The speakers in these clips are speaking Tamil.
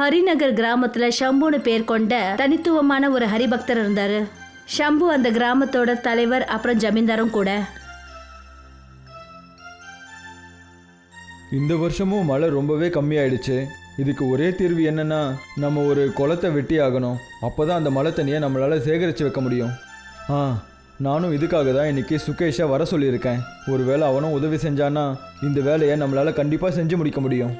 ஹரிநகர் கிராமத்துல ஷம்புன்னு பேர் கொண்ட தனித்துவமான ஒரு ஹரிபக்தர் இருந்தாரு. ஷம்பு அந்த கிராமத்தோட தலைவர் அப்புறம் ஜமீன்தாரும் கூட. இந்த வருஷமும் மழை ரொம்பவே கம்மியாயிடுச்சு. இதுக்கு ஒரே தீர்வு என்னன்னா நம்ம ஒரு குளத்தை வெட்டி ஆகணும். அப்போ தான் அந்த மழை தண்ணியை நம்மளால் சேகரித்து வைக்க முடியும். ஆ நானும் இதுக்காக தான் இன்னைக்கு சுகேஷை வர சொல்லியிருக்கேன். ஒருவேளை அவனும் உதவி செஞ்சான்னா இந்த வேலையை நம்மளால் கண்டிப்பாக செஞ்சு முடிக்க முடியும்.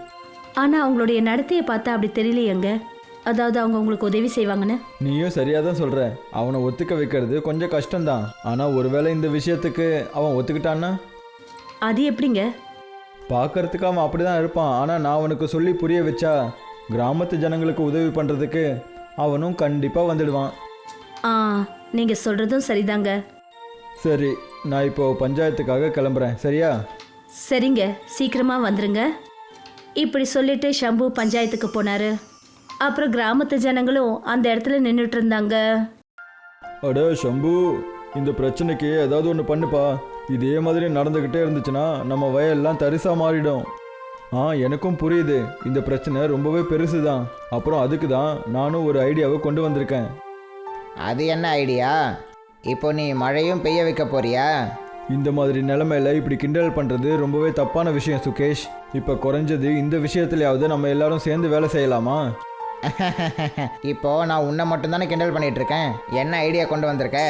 ஆனா அவங்களுடைய நடத்தையை பார்த்தா அப்படி தெரியலையேங்க. அதாவது அவங்க உங்களுக்கு உதவி செய்வாங்கன்னு? நீயும் சரியாக தான் சொல்கிற அவனை ஒத்துக்க வைக்கிறது கொஞ்சம் கஷ்டம்தான். ஆனால் ஒருவேளை இந்த விஷயத்துக்கு அவன் ஒத்துக்கிட்டான்னா? அது எப்படிங்க? பார்க்கறதுக்கு அவன் அப்படி தான் இருப்பான். ஆனால் நான் அவனுக்கு சொல்லி புரிய வச்சா கிராமத்து ஜனங்களுக்கு உதவி பண்ணுறதுக்கு அவனும் கண்டிப்பாக வந்துடுவான். ஆ நீங்க சொல்றதும் சரிதாங்க. சரி நான் இப்போ பஞ்சாயத்துக்காக கிளம்புறேன். சரியா? சரிங்க சீக்கிரமா வந்துருங்க. இப்படி சொல்லிட்டு ஷம்பு பஞ்சாயத்துக்கு போனாரு. அப்புறம் கிராமத்து ஜனங்களும் அந்த இடத்துல நின்றுட்டு இருந்தாங்க. அட சம்பு இந்த பிரச்சனைக்கு ஏதாவது ஒன்று பண்ணுப்பா. இதே மாதிரி நடந்துக்கிட்டே இருந்துச்சுன்னா நம்ம வயல்லாம் தரிசா மாறிடும். ஆ எனக்கும் புரியுது. இந்த பிரச்சனை ரொம்பவே பெருசு தான் அப்புறம் அதுக்கு தான் நானும் ஒரு ஐடியாவை கொண்டு வந்திருக்கேன். அது என்ன ஐடியா? இப்போ நீ மழையும் பெய்ய வைக்க போறியா? இந்த மாதிரி நிலமையில இப்படி கிண்டல் பண்ணுறது ரொம்பவே தப்பான விஷயம் சுகேஷ். இப்போ குறைஞ்சது இந்த விஷயத்துலயாவது நம்ம எல்லாரும் சேர்ந்து வேலை செய்யலாமா? இப்போ நான் உன்னை மட்டும்தானே கிண்டல் பண்ணிட்டு இருக்கேன் என்ன ஐடியா கொண்டு வந்திருக்க?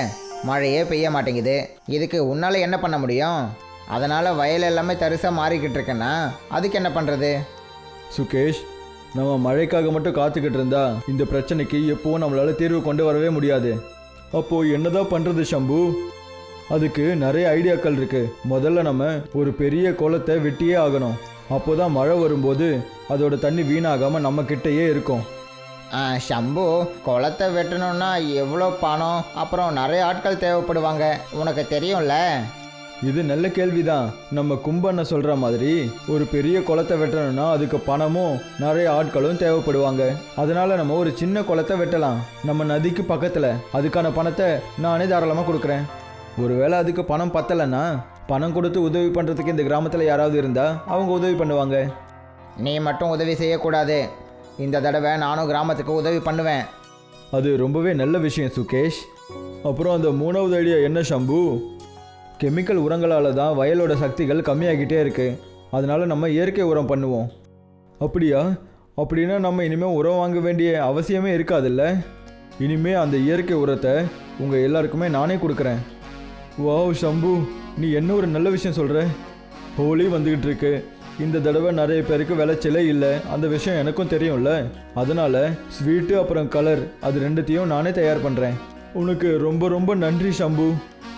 மழையே பெய்ய மாட்டேங்குது. இதுக்கு உன்னால் என்ன பண்ண முடியும்? அதனால் வயல் எல்லாமே தரிசாக மாறிக்கிட்டு இருக்கேன்னா அதுக்கு என்ன பண்ணுறது சுகேஷ் நம்ம மழைக்காக மட்டும் காத்துக்கிட்டு இருந்தா இந்த பிரச்சனைக்கு எப்போவும் நம்மளால தீர்வு கொண்டு வரவே முடியாது. அப்போ என்னதான் பண்றது சம்பு அதுக்கு நிறைய ஐடியாக்கள் இருக்கு. முதல்ல நம்ம ஒரு பெரிய குளத்தை வெட்டியே ஆகணும். அப்போதான் மழை வரும்போது அதோட தண்ணி வீணாகாம நம்ம கிட்டேயே இருக்கும். ஆ, ஷம்பு குளத்தை வெட்டணும்னா எவ்வளோ பணம் அப்புறம் நிறைய ஆட்கள் தேவைப்படுவாங்க. உனக்கு தெரியும்ல? இது நல்ல கேள்விதான். நம்ம கும்பண்ண சொல்ற மாதிரி ஒரு பெரிய குளத்தை வெட்டணும்னா அதுக்கு பணமும் நிறைய ஆட்களும் தேவைப்படுவாங்க. அதனால நம்ம ஒரு சின்ன குளத்தை வெட்டலாம். நம்ம நதிக்கு பக்கத்துல. அதுக்கான பணத்தை நானே தாராளமாக கொடுக்குறேன். ஒருவேளை அதுக்கு பணம் பத்தலைன்னா பணம் கொடுத்து உதவி பண்ணுறதுக்கு இந்த கிராமத்தில் யாராவது இருந்தா அவங்க உதவி பண்ணுவாங்க. நீ மட்டும் உதவி செய்யக்கூடாது. இந்த தடவை நானும் கிராமத்துக்கு உதவி பண்ணுவேன். அது ரொம்பவே நல்ல விஷயம் சுகேஷ். அப்புறம் அந்த மூணாவது ஐடியா என்ன ஷம்பு? கெமிக்கல் உரங்களால் தான் வயலோட சக்திகள் கம்மியாகிட்டே இருக்கு. அதனால நம்ம இயற்கை உரம் பண்ணுவோம். அப்படியா? அப்படின்னா நம்ம இனிமேல் உரம் வாங்க வேண்டிய அவசியமே இருக்காதுல்ல? இனிமே அந்த இயற்கை உரத்தை உங்கள் எல்லாருக்குமே நானே கொடுக்குறேன். வாவ் ஷம்பு. நீ என்ன ஒரு நல்ல விஷயம் சொல்கிற ஹோலி வந்துக்கிட்டு இருக்கு. இந்த தடவை நிறைய பேருக்கு விளைச்சலே இல்லை. அந்த விஷயம் எனக்கும் தெரியும்ல. அதனால ஸ்வீட்டு அப்புறம் கலர் அது ரெண்டுத்தையும் நானே தயார் பண்ணுறேன் உனக்கு ரொம்ப ரொம்ப நன்றி ஷம்பு.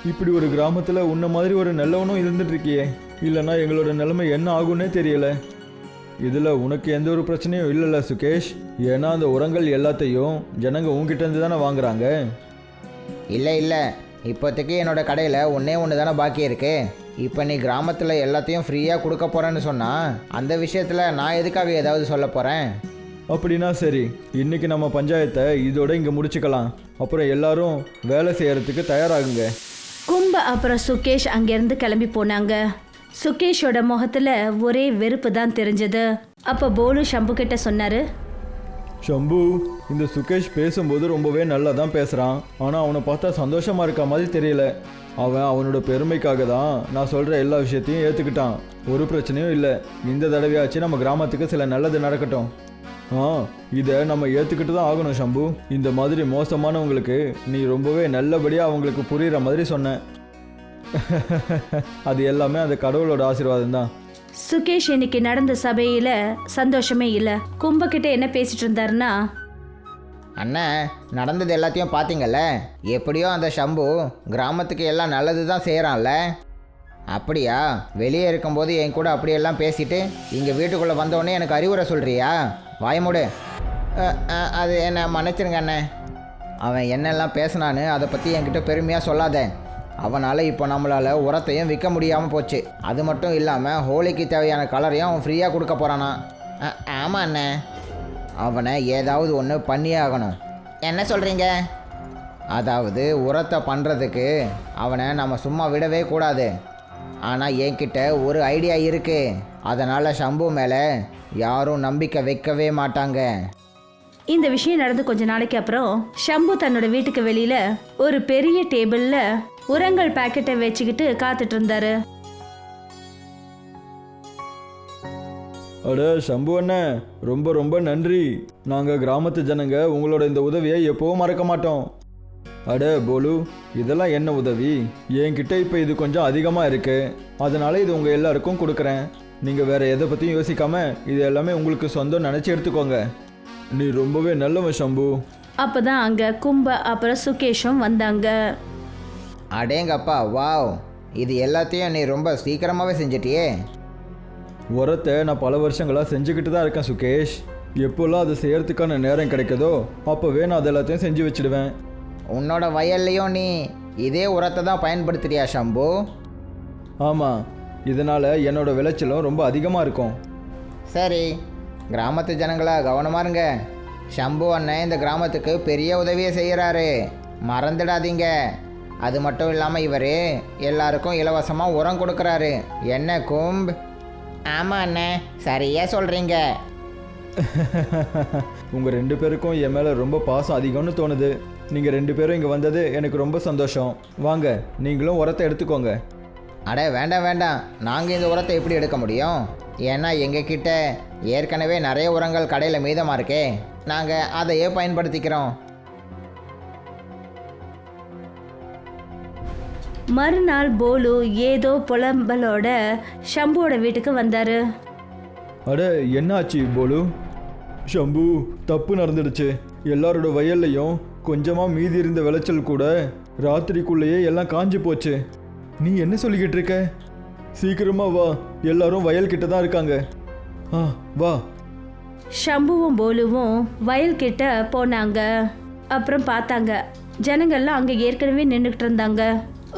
இப்படி ஒரு கிராமத்தில் உன்ன மாதிரி ஒரு நல்லவனும் இருந்துட்டுருக்கியே இல்லைன்னா எங்களோட நிலைமை என்ன ஆகும்னே தெரியல. இதில் உனக்கு எந்த ஒரு பிரச்சனையும் இல்லைல்ல சுகேஷ். ஏன்னா அந்த உரங்கள் எல்லாத்தையும் ஜனங்க உங்ககிட்ட இருந்து தானே வாங்குறாங்க? இல்லை இல்லை. இப்போதைக்கு என்னோட கடையில் ஒன்றே ஒன்று தானே பாக்கி இருக்கு. இப்போ நீ கிராமத்தில் எல்லாத்தையும் ஃப்ரீயாக கொடுக்க போகிறேன்னு சொன்னால் அந்த விஷயத்தில் நான் எதுக்காக ஏதாவது சொல்ல போகிறேன் அப்படின்னா சரி இன்னைக்கு நம்ம பஞ்சாயத்தை இதோட இங்கே முடிச்சுக்கலாம். அப்புறம் எல்லாரும் வேலை செய்யறதுக்கு தயாராகுங்க. கும்ப அப்புறம் சுகேஷ் அங்கிருந்து கிளம்பி போனாங்க. சுகேஷோட முகத்துல ஒரே வெறுப்பு தான் தெரிஞ்சது. அப்ப போலு ஷம்பு கிட்ட சொன்னாரு ஷம்பு இந்த சுகேஷ் பேசும்போது ரொம்பவே நல்லா தான் பேசுகிறான் ஆனால் அவனை பார்த்தா சந்தோஷமாக இருக்க மாதிரி தெரியல. அவன் அவனோட பெருமைக்காக தான் நான் சொல்கிற எல்லா விஷயத்தையும் ஏற்றுக்கிட்டான் ஒரு பிரச்சனையும் இல்லை. இந்த தடவையாச்சு நம்ம கிராமத்துக்கு சில நல்லது நடக்கட்டும். ஆ இதை நம்ம ஏற்றுக்கிட்டு தான் ஆகணும் ஷம்பு. இந்த மாதிரி மோசமானவங்களுக்கு நீ ரொம்பவே நல்லபடியாக அவங்களுக்கு புரிகிற மாதிரி சொன்ன. அது எல்லாமே அந்த கடவுளோட ஆசீர்வாதம் தான். சுகேஷ் இன்னைக்கு நடந்த சபையில சந்தோஷமே இல்ல. கும்பகிட்ட என்ன பேசிட்டு இருந்தாருன்னா அண்ணன் நடந்தது எல்லாத்தையும் பார்த்தீங்கல்ல எப்படியோ அந்த ஷம்பு கிராமத்துக்கு எல்லாம் நல்லது தான் செய்கிறான்ல அப்படியா? வெளியே இருக்கும்போது என் கூட அப்படியெல்லாம் பேசிட்டு இங்கே வீட்டுக்குள்ளே வந்தோடனே எனக்கு அறிவுரை சொல்கிறியா வாயமுடு அது என்ன மன்னிச்சிருங்க அண்ணன் அவன் என்னெல்லாம் பேசினான்னு அதை பற்றி என்கிட்ட பெருமையாக சொல்லாத. அவனால் இப்போ நம்மளால் உரத்தையும் விற்க முடியாமல் போச்சு. அது மட்டும் இல்லாமல் ஹோலிக்கு தேவையான கலரையும் அவன் ஃப்ரீயாக கொடுக்க போகிறானா ஆமாம் அண்ணே. அவனை ஏதாவது ஒன்று பண்ணியே ஆகணும். என்ன சொல்கிறீங்க அதாவது உரத்தை பண்ணுறதுக்கு அவனை நம்ம சும்மா விடவே கூடாது. ஆனால் என்கிட்ட ஒரு ஐடியா இருக்குது அதனால் ஷம்பு மேலே யாரும் நம்பிக்கை வைக்கவே மாட்டாங்க. இந்த விஷயம் நடந்து கொஞ்ச நாளைக்கு அப்புறம் ஷம்பு தன்னோட வீட்டுக்கு வெளியில ஒரு பெரிய டேபிள்ல உரங்கள் பாக்கெட்டை வச்சுக்கிட்டு காத்துட்டு இருந்தாரு அட சம்பு அண்ணன் ரொம்ப ரொம்ப நன்றி. நாங்கள் கிராமத்து ஜனங்க உங்களோட இந்த உதவியை எப்போவும் மறக்க மாட்டோம். அட போலு இதெல்லாம் என்ன உதவி? என்கிட்ட இப்போ இது கொஞ்சம் அதிகமாக இருக்கு. அதனால இது உங்கள் எல்லாருக்கும் கொடுக்குறேன். நீங்கள் வேற எதை பற்றியும் யோசிக்காம இது எல்லாமே உங்களுக்கு சொந்தம் நினச்சி எடுத்துக்கோங்க. நீ ரொம்பவே நல்லவன் சம்பு. அப்பதான் அங்க கும்ப அப்புறம் சுகேஷும் வந்தாங்க. அடேங்கப்பா வாவ். இது எல்லாத்தையும் நீ ரொம்ப சீக்கிரமாகவே செஞ்சிட்டியே. உரத்தை நான் பல வருஷங்களாக செஞ்சுக்கிட்டு தான் இருக்கேன் சுகேஷ். எப்போல்லாம் அது செய்யறதுக்கான நேரம் கிடைக்குதோ அப்போவே நான் அது எல்லாத்தையும் செஞ்சு வச்சிடுவேன். உன்னோட வயல்லையும் நீ இதே உரத்தை தான் பயன்படுத்துறியா ஷம்பு? ஆமாம் இதனால் என்னோட விளைச்சலும் ரொம்ப அதிகமாக இருக்கும். சரி கிராமத்து ஜனங்களா கவனமா இருங்க. ஷம்பு அண்ணன் இந்த கிராமத்துக்கு பெரிய உதவியை செய்கிறாரு மறந்துடாதீங்க. அது மட்டும் இல்லாமல் இவர் எல்லாருக்கும் இலவசமாக உரம் கொடுக்குறாரு. என்ன கும்ப்? ஆமாம் அண்ணன் சரியா சொல்கிறீங்க உங்கள் ரெண்டு பேருக்கும் என் மேலே ரொம்ப பாசம் அதிகம்னு தோணுது. நீங்கள் ரெண்டு பேரும் இங்கே வந்தது எனக்கு ரொம்ப சந்தோஷம். வாங்க நீங்களும் உரத்தை எடுத்துக்கோங்க. அட வேண்டாம் வேண்டாம். நாங்கள் இந்த உரத்தை எப்படி எடுக்க முடியும்? ஏன்னா எங்ககிட்ட ஏற்கனவே நிறைய உரங்கள் கடையில் மீதமாக இருக்கே. நாங்கள் அதையே பயன்படுத்திக்கிறோம். மறுநாள் போலு ஏதோ புலம்பலோட ஷம்புவோட வீட்டுக்கு வந்தாரு. அட என்னாச்சு போலு? ஷம்பு தப்பு நடந்துடுச்சு. எல்லாரோட வயல்லையும் கொஞ்சமாக மீதி இருந்த விளைச்சல் கூட ராத்திரிக்குள்ளேயே எல்லாம் காஞ்சு போச்சு. நீ என்ன சொல்லிக்கிட்டு இருக்க? சீக்கிரமா வா எல்லாரும் வயல் கிட்ட தான் இருக்காங்க. ஆ வா. ஷம்புவும் போலுவும் வயல்கிட்ட போனாங்க. அப்புறம் பார்த்தாங்க. ஜனங்கள்லாம் அங்கே ஏற்கனவே நின்றுக்கிட்டு இருந்தாங்க.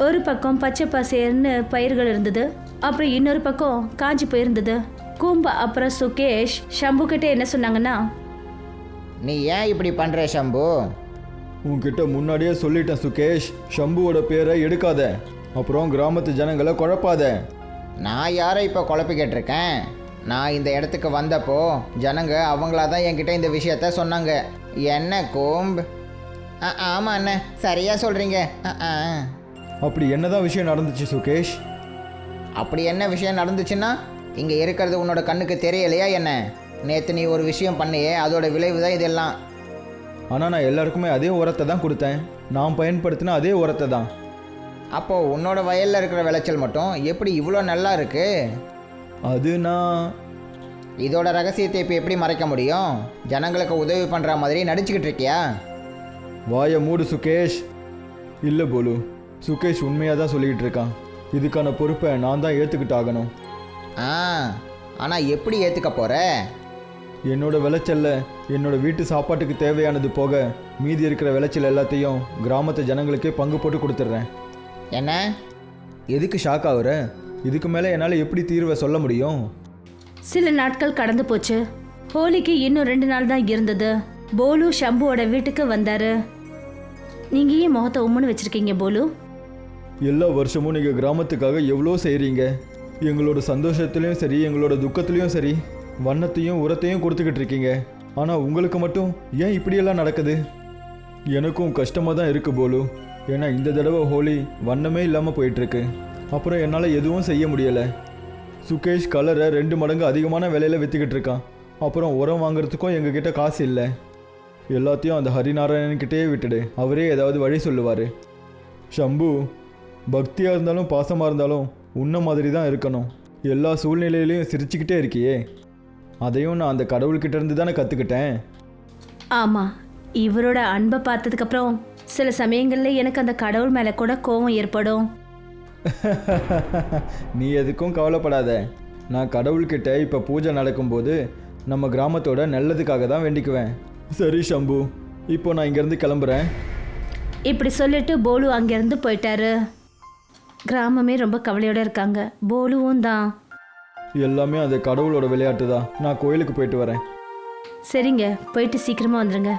ஒரு பக்கம் பச்சை பசேர்னு பயிர்கள் இருந்தது அப்புறம் இன்னொரு பக்கம் காஞ்சி போயிருந்தது. கூம்பா அப்புறம் சுகேஷ் ஷம்பு கிட்ட என்ன சொன்னாங்கன்னா நீ ஏன் இப்படி பண்ணுற ஷம்பு? உன்கிட்ட முன்னாடியே சொல்லிட்டேன் சுகேஷ். ஷம்புவோட பேரை எடுக்காத. அப்புறம் கிராமத்து ஜனங்களை குழப்பாத. நான் யாரை இப்போ குழப்பிக்கிட்டு இருக்கேன் நான் இந்த இடத்துக்கு வந்தப்போ ஜனங்க அவங்களா தான் என்கிட்ட இந்த விஷயத்த சொன்னாங்க. என்ன கோம்பு? ஆ ஆமாம் அண்ணே. சரியாக சொல்கிறீங்க ஆ அப்படி என்னதான் விஷயம் நடந்துச்சு சுகேஷ்? அப்படி என்ன விஷயம் நடந்துச்சுன்னா இங்கே இருக்கிறது உன்னோட கண்ணுக்கு தெரியலையா என்ன? நேற்று நீ ஒரு விஷயம் பண்ணியே அதோட விளைவு தான் இதெல்லாம். ஆனால் நான் எல்லாருக்குமே அதே உரத்தை தான் கொடுத்தேன். நான் பயன்படுத்தின அதே உரத்தை தான். அப்போது உன்னோட வயலில் இருக்கிற விளைச்சல் மட்டும் எப்படி இவ்வளோ நல்லா இருக்கு? அது நான் இதோட ரகசியத்தை இப்போ எப்படி மறைக்க முடியும்? ஜனங்களுக்கு உதவி பண்ணுற மாதிரி நடிச்சுக்கிட்டு இருக்கியா? வாயை மூடு சுகேஷ். இல்லை போலு. சுகேஷ் உண்மையாக தான் சொல்லிக்கிட்டு இருக்கான். இதுக்கான பொறுப்பை நான் தான் ஏற்றுக்கிட்டு ஆகணும் ஆ ஆனால் எப்படி ஏற்றுக்க போகிற என்னோட விளைச்சல்ல என்னோட வீட்டு சாப்பாட்டுக்கு தேவையானது போக மீதி இருக்கிற விளைச்சல் எல்லாத்தையும் கிராமத்து ஜனங்களுக்கே பங்கு போட்டு கொடுத்துட்றேன். என்ன? எதுக்கு ஷாக் ஆகுற? இதுக்கு மேலே என்னால் எப்படி தீர்வை சொல்ல முடியும்? சில நாட்கள் கடந்து போச்சு. ஹோலிக்கு இன்னும் ரெண்டு நாள் தான் இருந்தது. போலு ஷம்புவோட வீட்டுக்கு வந்தாரு. நீங்க ஏன் முகத்தை உம்முன்னு வச்சிருக்கீங்க போலு? எல்லா வருஷமும் நீங்கள் கிராமத்துக்காக எவ்வளோ செய்கிறீங்க எங்களோட சந்தோஷத்துலேயும் சரி எங்களோட துக்கத்துலேயும் சரி வண்ணத்தையும் உரத்தையும் கொடுத்துக்கிட்டு இருக்கீங்க. ஆனால் உங்களுக்கு மட்டும் ஏன் இப்படியெல்லாம் நடக்குது? எனக்கும் கஷ்டமாக தான் இருக்குது போலு. ஏன்னா இந்த தடவை ஹோலி வண்ணமே இல்லாமல் போயிட்டுருக்கு. அப்புறம் என்னால் எதுவும் செய்ய முடியலை. சுகேஷ் கலரை ரெண்டு மடங்கு அதிகமான விலையில் விற்றுக்கிட்டு இருக்கான். அப்புறம் உரம் வாங்குறதுக்கும் எங்ககிட்ட காசு இல்லை. எல்லாத்தையும் அந்த ஹரிநாராயணன்கிட்டே விட்டுடு. அவரே ஏதாவது வழி சொல்லுவார். ஷம்பு பக்தியாக இருந்தாலும் பாசமாக இருந்தாலும் உன்ன மாதிரி தான் இருக்கணும். எல்லா சூழ்நிலையிலையும் சிரிச்சுக்கிட்டே இருக்கியே. அதையும் நான் அந்த கடவுள்கிட்ட இருந்து தானே கற்றுக்கிட்டேன் ஆமா இவரோட அன்பை பார்த்ததுக்கு அப்புறம் சில சமயங்கள்ல எனக்கு அந்த கடவுள் மேல கூட கோபம் ஏற்படும். நீ எதுக்கும் கவலைப்படாத. நான் கடவுள்கிட்ட இப்போ பூஜை நடக்கும்போது நம்ம கிராமத்தோட நல்லதுக்காக தான் வேண்டிக்குவேன். சரி ஷம்பு. இப்போ நான் இங்கேருந்து கிளம்புறேன். இப்படி சொல்லிட்டு போலு அங்கேருந்து போயிட்டாரு. கிராமமே ரொம்ப கவலையோட இருக்காங்க. போலுவும் தான். எல்லாமே அந்த கடவுளோட விளையாட்டு தான். நான் கோயிலுக்கு போயிட்டு வரேன். சரிங்க போயிட்டு சீக்கிரமா வந்துருங்க.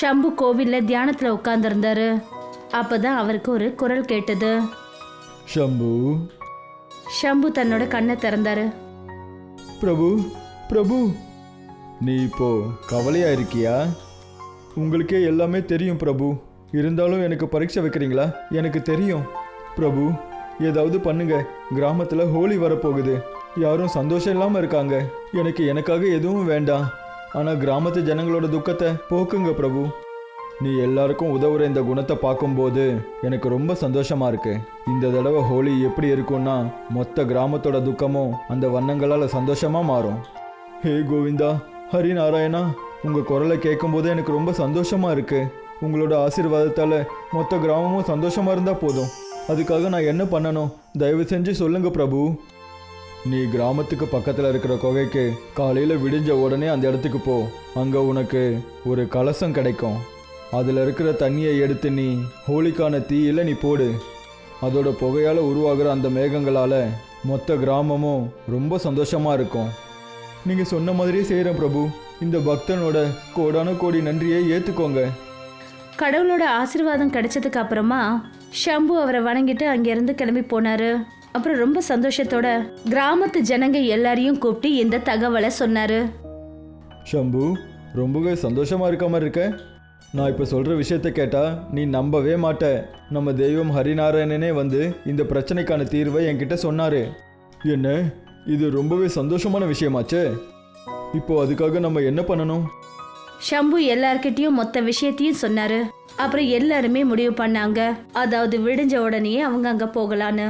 ஷம்பு கோவில்ல தியானத்துல உட்கார்ந்துருந்தாரு. அப்பதான் அவருக்கு ஒரு குரல் கேட்டது. ஷம்பு. ஷம்பு தன்னோட கண்ணை திறந்தாரு. பிரபு பிரபு. நீ இப்போ கவலையா இருக்கியா? உங்களுக்கே எல்லாமே தெரியும் பிரபு. இருந்தாலும் எனக்கு பரீட்சை வைக்கிறீங்களா? எனக்கு தெரியும். பிரபு ஏதாவது பண்ணுங்க. கிராமத்தில் ஹோலி வரப்போகுது. யாரும் சந்தோஷம் இல்லாமல் இருக்காங்க. எனக்கு எனக்காக எதுவும் வேண்டாம். ஆனால் கிராமத்து ஜனங்களோட துக்கத்தை போக்குங்க பிரபு. நீ எல்லாருக்கும் உதவுற இந்த குணத்தை பார்க்கும்போது எனக்கு ரொம்ப சந்தோஷமா இருக்கு. இந்த தடவை ஹோலி எப்படி இருக்கும்னா மொத்த கிராமத்தோட துக்கமும் அந்த வண்ணங்களால் சந்தோஷமா மாறும். ஹே கோவிந்தா ஹரி நாராயணா உங்கள் குரலை கேட்கும்போது எனக்கு ரொம்ப சந்தோஷமா இருக்குது உங்களோட ஆசீர்வாதத்தால் மொத்த கிராமமும் சந்தோஷமாக இருந்தால் போதும். அதுக்காக நான் என்ன பண்ணணும்? தயவு செஞ்சு சொல்லுங்கள் பிரபு. நீ கிராமத்துக்கு பக்கத்தில் இருக்கிற குகைக்கு காலையில் விடிஞ்ச உடனே அந்த இடத்துக்கு போ. அங்கே உனக்கு ஒரு கலசம் கிடைக்கும். அதில் இருக்கிற தண்ணியை எடுத்து நீ ஹோலிக்கான தீயில் நீ போடு. அதோட புகையால் உருவாகிற அந்த மேகங்களால் மொத்த கிராமமும் ரொம்ப சந்தோஷமாக இருக்கும். நீங்கள் சொன்ன மாதிரியே செய்கிறேன் பிரபு. இந்த பக்தனோட கோடான கோடி நன்றியை ஏற்றுக்கோங்க கடவுளோட ஆசீர்வாதம் கிடைச்சதுக்கு அப்புறமா ஷம்பு அவரை வணங்கிட்டு அங்கிருந்து கிளம்பி போனாரு. அப்புறம் ரொம்ப சந்தோஷத்தோட கிராமத்து ஜனங்க எல்லாரையும் கூப்பிட்டு இந்த தகவலை சொன்னாரு. ஷம்பு ரொம்பவே சந்தோஷமா இருக்க மாதிரி இருக்க? நான் இப்போ சொல்கிற விஷயத்த கேட்டால் நீ நம்பவே மாட்ட. நம்ம தெய்வம் ஹரிநாராயணனே வந்து இந்த பிரச்சனைக்கான தீர்வை என்கிட்ட சொன்னார். என்ன? இது ரொம்பவே சந்தோஷமான விஷயமாச்சே? இப்போ அதுக்காக நம்ம என்ன பண்ணணும்? ஷம்பு எல்லார்கிட்டயும் மொத்த விஷயத்தையும் சொன்னாரு. அப்புறம் எல்லாருமே முடிவு பண்ணாங்க. அதாவது விடிஞ்ச உடனேயே அவங்க அங்க போகலான்னு.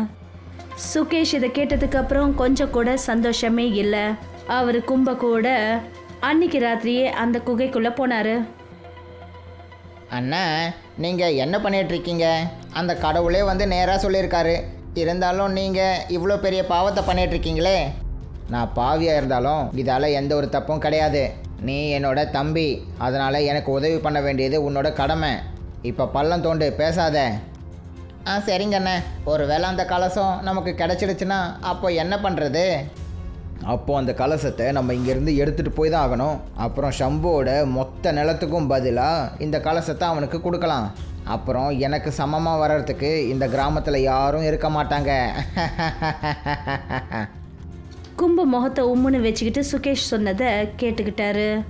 சுகேஷ் இதை கேட்டதுக்கு அப்புறம் கொஞ்சம் கூட சந்தோஷமே இல்லை. அவர் கும்ப கூட அன்னைக்கு ராத்திரியே அந்த குகைக்குள்ள போனாரு. அண்ணா நீங்கள் என்ன பண்ணிட்டு இருக்கீங்க? அந்த கடவுளே வந்து நேராக சொல்லியிருக்காரு. இருந்தாலும் நீங்கள் இவ்வளோ பெரிய பாவத்தை பண்ணிட்டு இருக்கீங்களே? நான் பாவியாக இருந்தாலும் இதால் எந்த ஒரு தப்பும் கிடையாது. நீ என்னோட தம்பி. அதனால் எனக்கு உதவி பண்ண வேண்டியது உன்னோட கடமை. இப்போ பள்ளம் தோண்டு பேசாத. ஆ சரிங்க அண்ணே. ஒரு வேளை அந்த கலசம் நமக்கு கிடச்சிடுச்சுன்னா அப்போ என்ன பண்ணுறது அப்போது அந்த கலசத்தை நம்ம இங்கேருந்து எடுத்துகிட்டு போய் தான் ஆகணும். அப்புறம் ஷம்போட மொத்த நிலத்துக்கும் பதிலாக இந்த கலசத்தை அவனுக்கு கொடுக்கலாம். அப்புறம் எனக்கு சமமாக வர்றதுக்கு இந்த கிராமத்தில் யாரும் இருக்க மாட்டாங்க. கும்ப முகத்தை உம்முன்னு வச்சுக்கிட்டு சுகேஷ் சொன்னதை கேட்டுக்கிட்டாரு.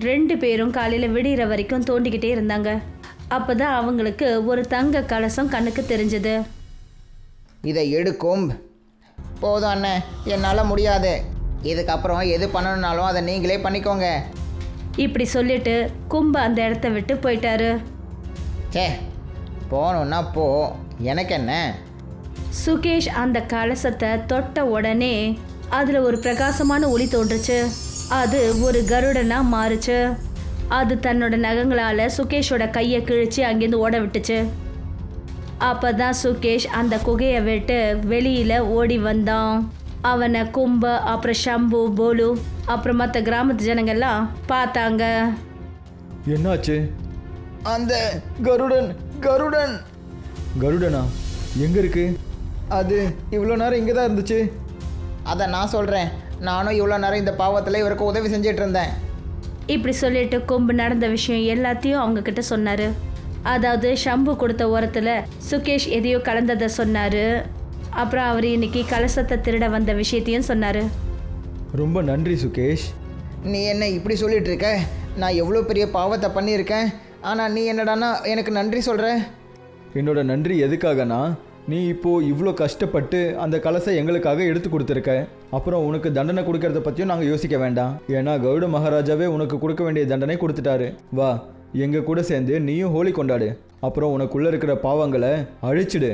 ரெண்டு பேரும் காலையில் விடிகிற வரைக்கும் தோண்டிக்கிட்டே இருந்தாங்க. அப்பதான் அவங்களுக்கு ஒரு தங்க கலசம் கண்ணுக்கு தெரிஞ்சது. இதை எடுக்கும் போதும் அண்ணே என்னால் முடியாது. இதுக்கப்புறம் எது பண்ணணுன்னாலும் அதை நீங்களே பண்ணிக்கோங்க. இப்படி சொல்லிட்டு கும்ப அந்த இடத்த விட்டு போயிட்டாரு. சே போகணுன்னா போ. எனக்கு என்ன? சுகேஷ் அந்த கலசத்தை தொட்ட உடனே அதுல ஒரு பிரகாசமான ஒளி தோன்றுச்சு. அது ஒரு கருடனா மாறுச்சு. அது தன்னோட நகங்களால சுகேஷோட கையை கிழிச்சு அங்கேருந்து ஓட விட்டுச்சு. அப்பதான் சுகேஷ் அந்த குகையை விட்டு வெளியில ஓடி வந்தான். அவனை கும்ப அப்புறம் ஷம்பு போலு அப்புறம் மற்ற கிராமத்து ஜனங்கள்லாம் பார்த்தாங்க. என்னாச்சு? அந்த கருடன் கருடன். கருடனா? எங்கே இருக்கு? அது இவ்வளோ நேரம் இங்கே தான் இருந்துச்சு. அதை நான் சொல்கிறேன் நானும் இவ்வளோ நேரம் இந்த பாவத்தில் இவருக்கு உதவி செஞ்சிட்டு இருந்தேன். இப்படி சொல்லிட்டு கொம்பு நடந்த விஷயம் எல்லாத்தையும் அவங்க கிட்ட சொன்னாரு. அதாவது ஷம்பு கொடுத்த ஓரத்துல சுகேஷ் எதையோ கலந்ததை சொன்னாரு. அப்புறம் அவர் இன்னைக்கு கலசத்தை திருட வந்த விஷயத்தையும் சொன்னாரு. ரொம்ப நன்றி சுகேஷ். நீ என்ன இப்படி சொல்லிட்டு இருக்க? நான் எவ்வளோ பெரிய பாவத்தை பண்ணியிருக்கேன். ஆனால் நீ என்னடான்னா எனக்கு நன்றி சொல்கிற என்னோட நன்றி எதுக்காகனா? நீ இப்போ இவ்வளோ கஷ்டப்பட்டு அந்த கலசை எங்களுக்காக எடுத்து கொடுத்துருக்க. அப்புறம் உனக்கு தண்டனை கொடுக்கறத பற்றியும் நாங்கள் யோசிக்க வேண்டாம். ஏன்னா கவுட மகாராஜாவே உனக்கு கொடுக்க வேண்டிய தண்டனை கொடுத்துட்டாரு. வா எங்க கூட சேர்ந்து நீயும் ஹோலி கொண்டாடு. அப்புறம் உனக்குள்ள இருக்கிற பாவங்களை அழிச்சிடு.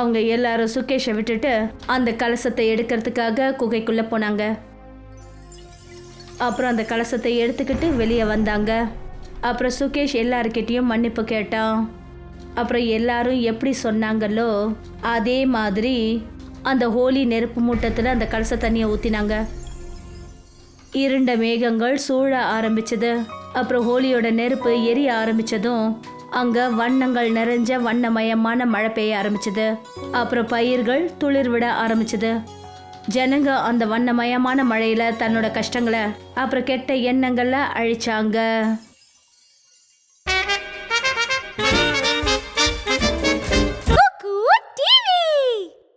அவங்க எல்லாரும் சுகேஷை விட்டுட்டு அந்த கலசத்தை எடுக்கிறதுக்காக குகைக்குள்ள போனாங்க. அப்புறம் அந்த கலசத்தை எடுத்துக்கிட்டு வெளியே வந்தாங்க. அப்புறம் சுகேஷ் எல்லாருக்கிட்டேயும் மன்னிப்பு கேட்டான். அப்புறம் எல்லாரும் எப்படி சொன்னாங்களோ அதே மாதிரி அந்த ஹோலி நெருப்பு மூட்டத்தில் அந்த கலச தண்ணியை ஊற்றினாங்க இருண்ட மேகங்கள் சூழ ஆரம்பிச்சது. அப்புறம் ஹோலியோட நெருப்பு எரிய ஆரம்பிச்சதும் அங்க வண்ணங்கள் நிறைஞ்ச வண்ணமயமான மழை பெய்ய ஆரம்பிச்சது. அப்புறம் பயிர்கள் துளிர் விட ஆரம்பிச்சது. ஜனங்க அந்த வண்ணமயமான மழையில தன்னோட கஷ்டங்களை அப்புறம் கெட்ட எண்ணங்களை அழிச்சாங்க.